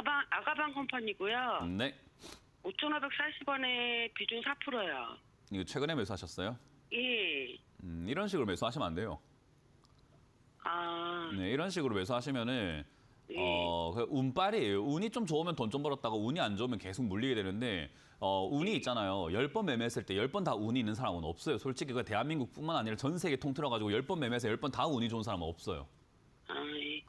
아가방 아가방 컴퍼니고요. 네. 5,540원에 비중 4%요. 이거 최근에 매수하셨어요? 예. 음, 이런 식으로 매수하시면 안 돼요. 아, 네, 이런 식으로 매수하시면은 예. 어, 그 운빨이에요. 운이 좀 좋으면 돈 좀 벌었다가 운이 안 좋으면 계속 물리게 되는데 어, 운이 있잖아요. 10번 매매했을 때 10번 다 운이 있는 사람은 없어요. 솔직히 그 대한민국뿐만 아니라 전 세계 통틀어 가지고 10번 매매해서 10번 다 운이 좋은 사람은 없어요.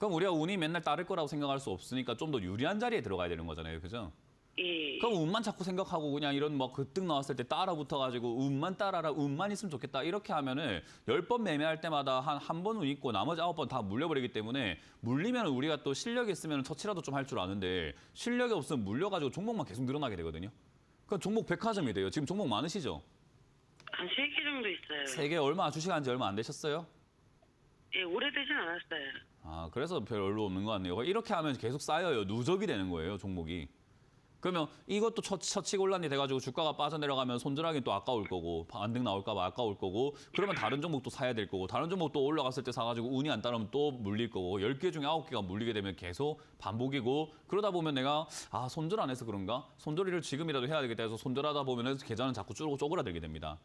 그럼 우리가 운이 맨날 따를 거라고 생각할 수 없으니까 좀 더 유리한 자리에 들어가야 되는 거잖아요. 그죠? 예. 그럼 운만 자꾸 생각하고 그냥 이런 뭐 급등 나왔을 때 따라 붙어가지고 운만 따라라 운만 있으면 좋겠다 이렇게 하면은 열 번 매매할 때마다 한 한 번 운 있고 나머지 아홉 번 다 물려버리기 때문에 물리면 우리가 또 실력이 있으면 처치라도 좀 할 줄 아는데 실력이 없으면 물려가지고 종목만 계속 늘어나게 되거든요. 그럼 종목 백화점이 돼요. 지금 종목 많으시죠? 한 세 개 정도 있어요. 세 개 얼마 주식한 지 얼마 안 되셨어요? 예, 오래되진 않았어요. 아 그래서 별로 없는 것 같네요. 이렇게 하면 계속 쌓여요. 누적이 되는 거예요 종목이. 그러면 이것도 처, 처치고 올란이 돼가지고 주가가 빠져내려가면 손절하기 또 아까울 거고 반등 나올까 봐 아까울 거고 그러면 다른 종목도 사야 될 거고 다른 종목 또 올라갔을 때 사가지고 운이 안 따르면 또 물릴 거고 10개 중에 9개가 물리게 되면 계속 반복이고 그러다 보면 내가 아 손절 안 해서 그런가? 손절을 지금이라도 해야 되겠다 해서 손절하다 보면 계좌는 자꾸 쭈르고 쪼그라들게 됩니다.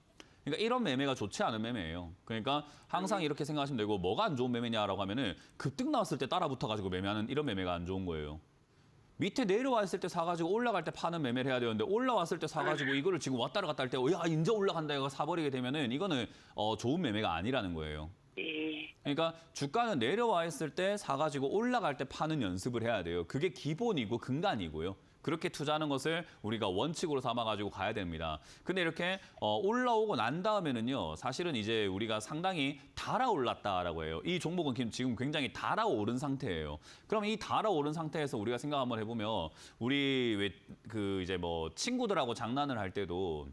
그러니까 이런 매매가 좋지 않은 매매예요. 그러니까 항상 이렇게 생각하시면 되고 뭐가 안 좋은 매매냐라고 하면은 급등 나왔을 때 따라 붙어가지고 매매하는 이런 매매가 안 좋은 거예요. 밑에 내려왔을 때 사가지고 올라갈 때 파는 매매를 해야 되는데 올라왔을 때 사가지고 이거를 지금 왔다를 갔다 할 때야 이제 올라간다 이거 사버리게 되면은 이거는 어, 좋은 매매가 아니라는 거예요. 예. 그러니까 주가는 내려와 있을 때 사가지고 올라갈 때 파는 연습을 해야 돼요. 그게 기본이고 근간이고요. 그렇게 투자하는 것을 우리가 원칙으로 삼아가지고 가야 됩니다. 근데 이렇게 어, 올라오고 난 다음에는요, 사실은 이제 우리가 상당히 달아올랐다라고 해요. 이 종목은 지금- 굉장히 달아오른 상태예요. 그럼 이 달아오른 상태에서 우리가 생각 한번 해보면 우리 왜 그 이제 뭐 친구들하고 장난을 할 때도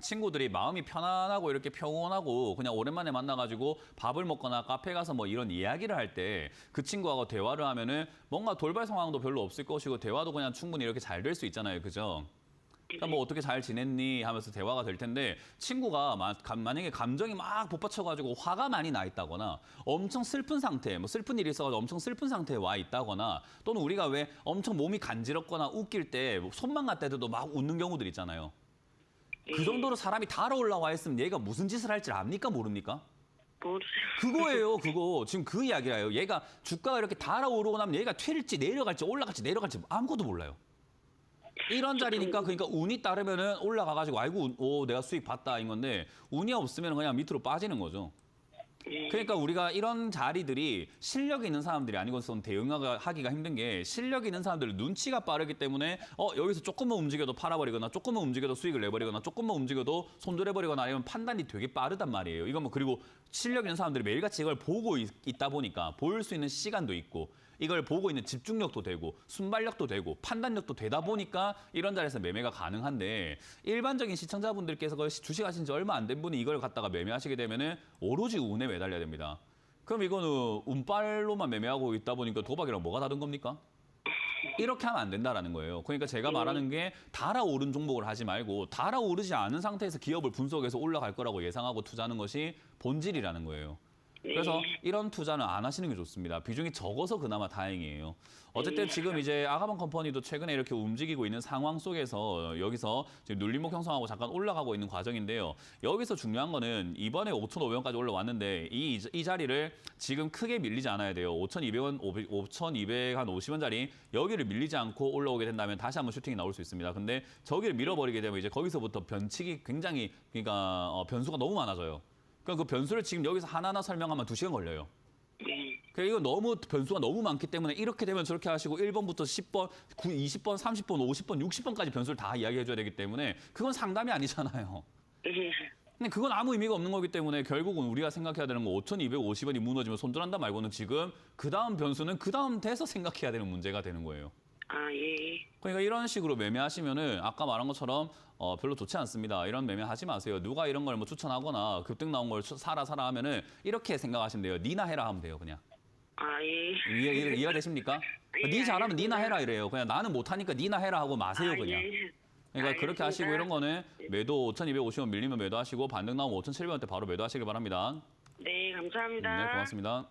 친구들이 마음이 편안하고 이렇게 평온하고 그냥 오랜만에 만나가지고 밥을 먹거나 카페 가서 뭐 이런 이야기를 할 때 그 친구하고 대화를 하면은 뭔가 돌발 상황도 별로 없을 것이고 대화도 그냥 충분히 이렇게 잘 될 수 있잖아요. 그죠? 그러니까 뭐 어떻게 잘 지냈니 하면서 대화가 될 텐데 친구가 만약에 감정이 막 복받쳐가지고 화가 많이 나 있다거나 엄청 슬픈 상태, 뭐 슬픈 일이 있어가지고 엄청 슬픈 상태에 와 있다거나 또는 우리가 왜 엄청 몸이 간지럽거나 웃길 때뭐 손만 갖다 대도 막 웃는 경우들 있잖아요. 그 정도로 사람이 달아 올라와 있으면 얘가 무슨 짓을 할지 압니까 모릅니까? 모르죠. 그거예요, 그거. 지금 그 이야기라요. 얘가 주가가 이렇게 달아오르고 나면 얘가 튈지 내려갈지 올라갈지 내려갈지 아무것도 몰라요. 이런 자리니까 그러니까 운이 따르면은 올라가가지고 아이고 운- 오 내가 수익 봤다 인 건데 운이 없으면 그냥 밑으로 빠지는 거죠. 예. 그러니까 우리가 이런 자리들이 실력 있는 사람들이 아니고선 대응하기가 힘든 게 실력 있는 사람들 눈치가 빠르기 때문에 어 여기서 조금만 움직여도 팔아버리거나 조금만 움직여도 수익을 내버리거나 조금만 움직여도 손절해버리거나 아니면 판단이 되게 빠르단 말이에요. 이건 뭐 그리고 실력 있는 사람들이 매일같이 이걸 보고 있, 다 보니까 보일 수 있는 시간도 있고 이걸 보고 있는 집중력도 되고 순발력도 되고 판단력도 되다 보니까 이런 자리에서 매매가 가능한데 일반적인 시청자분들께서 그 주식하신 지 얼마 안 된 분이 이걸 갖다가 매매하시게 되면은 오로지 운에 매달려야 됩니다. 그럼 이거는 운빨로만 매매하고 있다 보니까 도박이랑 뭐가 다른 겁니까? 이렇게 하면 안 된다라는 거예요. 그러니까 제가 말하는 게 달아오른 종목을 하지 말고 달아오르지 않은 상태에서 기업을 분석해서 올라갈 거라고 예상하고 투자하는 것이 본질이라는 거예요. 그래서 이런 투자는 안 하시는 게 좋습니다. 비중이 적어서 그나마 다행이에요. 어쨌든 지금 이제 아가방 컴퍼니도 최근에 이렇게 움직이고 있는 상황 속에서 여기서 지금 눌림목 형성하고 잠깐 올라가고 있는 과정인데요. 여기서 중요한 거는 이번에 5,500원까지 올라왔는데 이, 이 자리를 지금 크게 밀리지 않아야 돼요. 5,200원, 5,250원짜리 여기를 밀리지 않고 올라오게 된다면 다시 한번 슈팅이 나올 수 있습니다. 근데 저기를 밀어버리게 되면 이제 거기서부터 변칙이 굉장히 그러니까 어, 변수가 너무 많아져요. 그러니까 그 변수를 지금 여기서 하나하나 설명하면 두시간 걸려요. 예. 그러니까 이거 너무 변수가 너무 많기 때문에 이렇게 되면 저렇게 하시고 1번부터 10번, 9, 20번, 30번, 50번, 60번까지 변수를 다 이야기해 줘야 되기 때문에 그건 상담이 아니잖아요. 예. 근데 그건 아무 의미가 없는 거기 때문에 결국은 우리가 생각해야 되는 건 5,250원이 무너지면 손절한다 말고는 지금 그 다음 변수는 그 다음 돼서 생각해야 되는 문제가 되는 거예요. 아, 예. 그러니까 이런 식으로 매매하시면은 아까 말한 것처럼 어, 별로 좋지 않습니다. 이런 매매 하지 마세요. 누가 이런 걸 뭐 추천하거나 급등 나온 걸 추- 사라 사라 하면은 이렇게 생각하시면 돼요. 니나 해라 하면 돼요, 그냥. 아, 예. 이해, 이해, 이해가 되십니까? 예, 니 잘하면. 니나 해라 이래요. 그냥 나는 못하니까 니나 해라 하고 마세요, 아, 그냥. 예. 그러니까 그렇게 알겠습니다. 하시고 이런 거는 매도 5,250원 밀리면 매도하시고 반등 나오면 5,700원대 바로 매도하시길 바랍니다. 네, 감사합니다. 네, 고맙습니다.